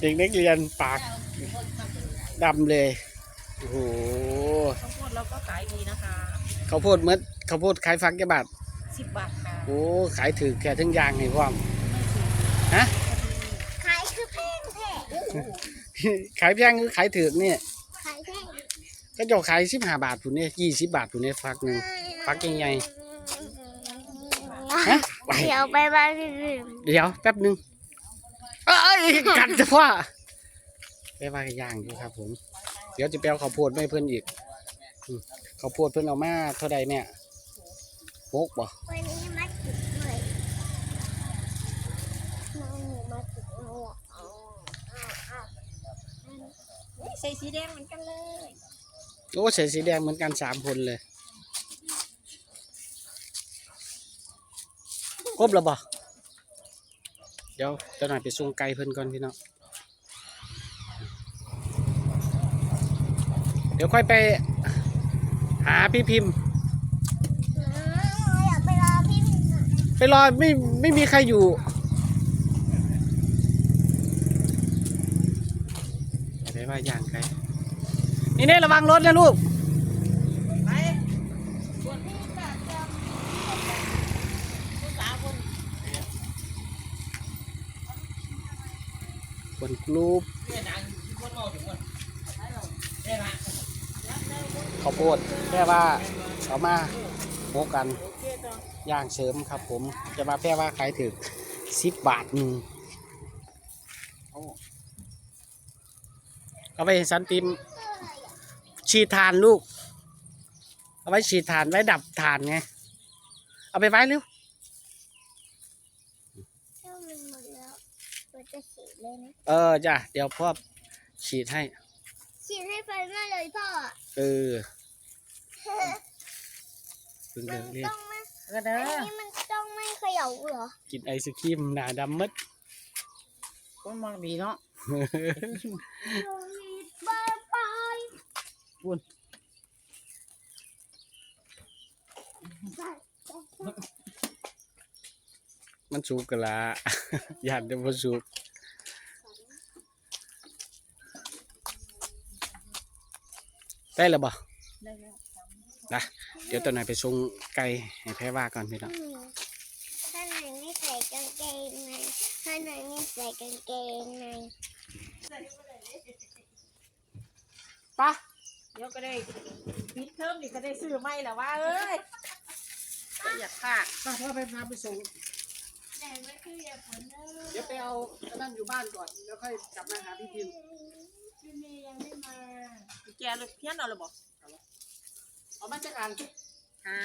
เด็กนักเรียนปากดำเลย โอ้โห ข้าวโพดเราก็ขายดีนะคะข้าวโพดเมดข้าวโพดขายฟักกี่บาท สิบบาทค่ะโอ้ ขายถือแค่ทั้งยางนี่พร้อม ฮะ ขายคือแพงแท้ขายแพงคือขายถือเนี่ย ขายแพงก็จะขายสิบห้าบาทผุนเนี่ยยี่สิบบาทผุนเนี่ยฟักหนึ่งฟักยังไงฮะไปเดี๋ยวไปบ้านพี่พิม เดี๋ยวแป๊บหนึ่งเอ้ยกัดจะพ่อไปว่าย่างอยู่ครับ ผม เดี๋ยวจะไปเอาข้าวโพดไม่เพื่อนอีกข้าวโพดเพื่อนเอามาเท่าใดเนี่ยหกบ่วันนี้มาจุดเลยน้องหนูมาจุดเอาเอาเอาเอาอุ๊ยใส่สีแดงเหมือนกันเลยโอ้ใส่สีแดงเหมือนกันสามคนเลยครบแล้วบ่ เดี๋ยวเจะหน่อยไปส่งไก่เพิ่นก่อนพี่น้องเดี๋ยวค่อยไปหาพี่พิมพ์ อยากไปรอพี่พิมพ์อะไปรอไม่ไม่มีใครอยู่ไปว่าอย่างไกลนี่เน่ระวังรถนะลูก ไปส่วนนี้ก็จะผู้สาวคน คนก รูปเรียนดังอยู่คนมองถึงคนเรียนอะข้าวโพดแค่ว่าเอามาโมกันย่างเสริมครับผมจะมาแค่ว่าขายถึงสิบบาทหนึ่งเอาไปสันติมฉีดทานลูก เอาไว้ฉีดทานไว้ดับทานไง เอาไปไว้เร็ว เจ้ามันหมดแล้วมัน จะฉีดเลยนะเออจ้ะเดี๋ยวพ่อฉีดให้ ฉีดให้ไฟไหม้เลยพ่อเออเพิ่งมัเลินกเรียนต้องไม่ก็เด้อันอนี้มันต้องไม่เขย่าเหรอกินไอศครีมหนาดำมัด คนมองดีเนาะโรงเรียนบ้านปลายวุ่นมันสุกกะละอยากจะมาสุก ได้แล้วบ่ได้แล้วนะเดี๋ยวตอนไหนไปส่งไก่ให้แพ้ว่าก่อนพี่น้องอืมถ้าไหนไม่ใส่กางเกงในถ้าไหนไม่ใส่กางเกงในปะเดี๋ยวก็ได้ปิดเทอมนี่ก็ได้ซื้อไม่แล้วว่าเอ้ยอยากขาดป้าพ่อไปพาไปส่งแต่ไม่คืออย่าผลเนอเดี๋ยวไปเอาอันนั่นอยู่บ้านก่อน แล้วค่อยกลับมาหาพี่พิม พี่เมย์ยังไม่มาแกเลยเพี้ยนเอาเลยบอกเอามาจากอ่านอ่า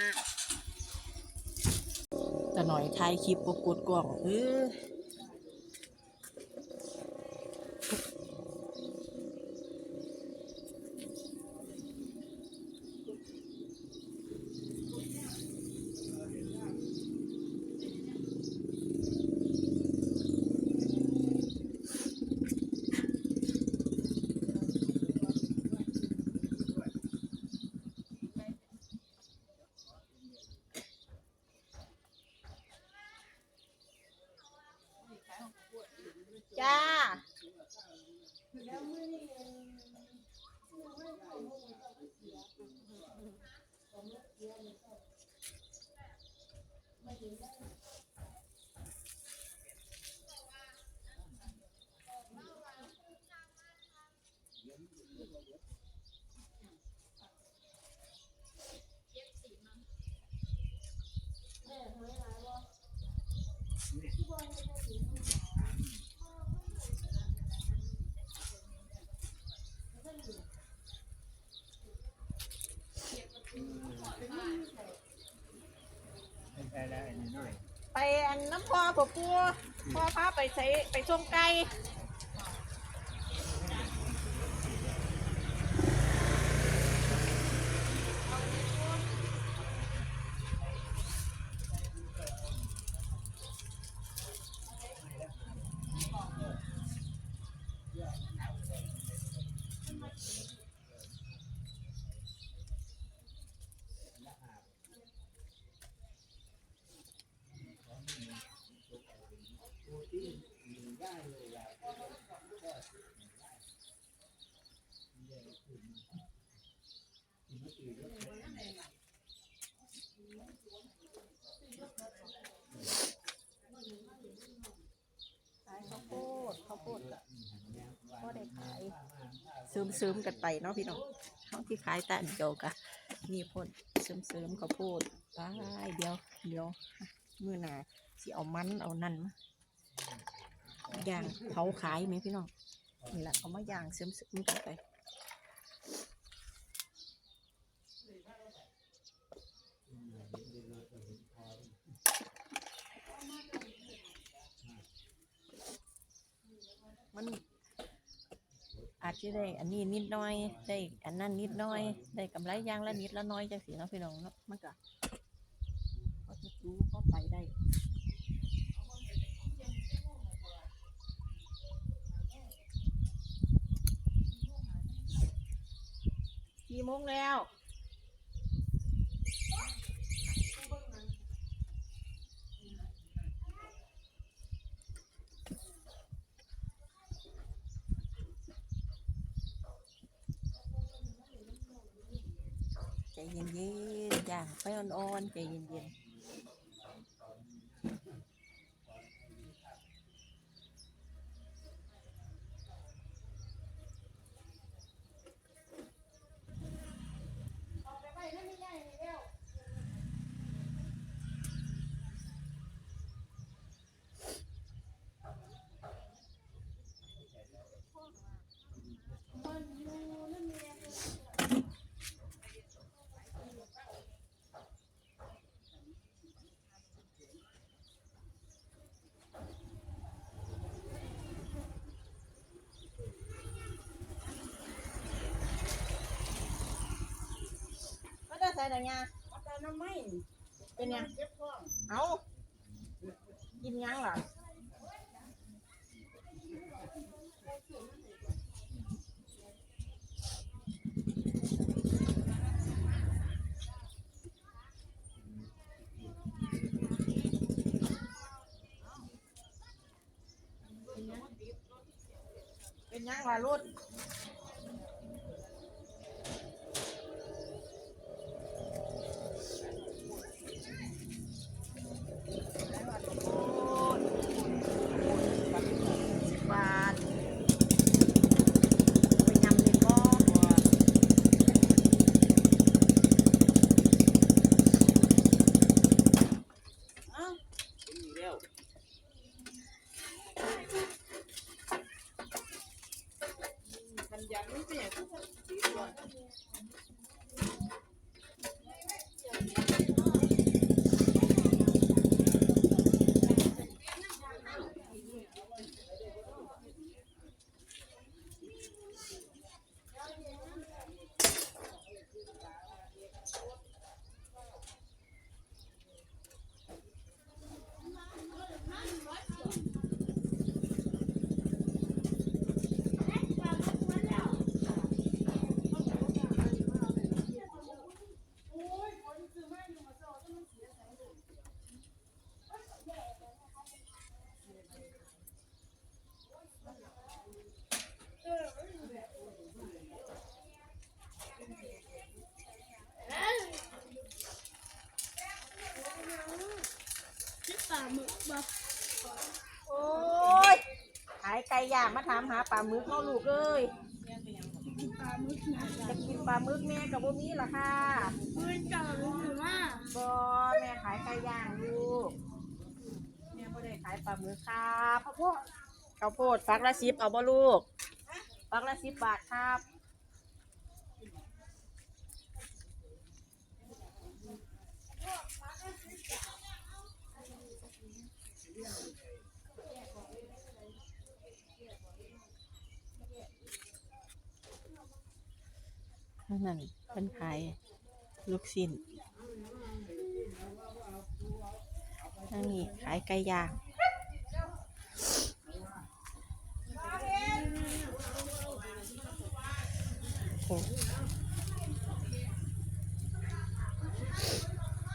แต่หน่อยถ่ายคลิปปกดกล่องเออ ไปอันน้ำพอปะปัวพ่อพาไปใส่ไปส่งไก่ ขายข้าวโพดข้าวโพดก็ได้ขายซึมๆกันไปเนาะพี่น้องเท่าที่ขายแต่อันเดียวกะมีผลซึมๆข้าวโพดไปเดียวเดียวมือหนาสิเอามันเอานั่นมาย่างเผาขายไหมพี่น้องนี่แหละเอามาย่างซึมๆกันไป มัน อาจจะได้ อันนี้นิดน้อย ได้อันนั้นนิดน้อย ได้กำไรอย่างละนิดละน้อยจังสิเนาะพี่น้องเนาะมันก็ก็จะรู้ก็ไปได้กี่โมงแล้ว ใจเย็นๆอย่างไฟอ่อนๆใจเย็นๆ ใส่แต่ยาอาการน้ำไหม้เป็นยังเจ็บท้องเอากินยังเหรอเป็นยังล่ะรุดสิบบาทไปยำเลยก็เอ้า อยู่แล้ว มันยังไม่เปลี่ยนสีก่อน ปลาหมึก บ่โอ้ยขายไก่ย่างมาถามหาปลาหมึกเนาะลูกเอ้ยปลาหมึกนะจะกินปลาหมึกแม่กับบ่มีล่ะค่ะมือจ่อหรือว่าบอแม่ขายไก่ย่างลูกแม่บ่ได้ขายปลาหมึกครับข้าวโพดข้าวโพดฟักละสิบเอาบ่ลูกฟักละสิบบาทครับ นั่นเป็นขายลูกชิ้นทางนี้ขายไก่ย่างโอ้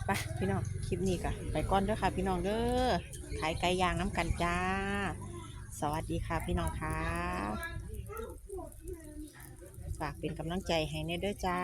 ไปพี่น้อง คลิปนี้ก็ไปก่อนเด้อค่ะ พี่น้องเด้อ ขายไก่ย่างน้ำกันจ้า สวัสดีค่ะพี่น้องค่ะฝากเป็นกำลังใจให้เนเด้อจ้า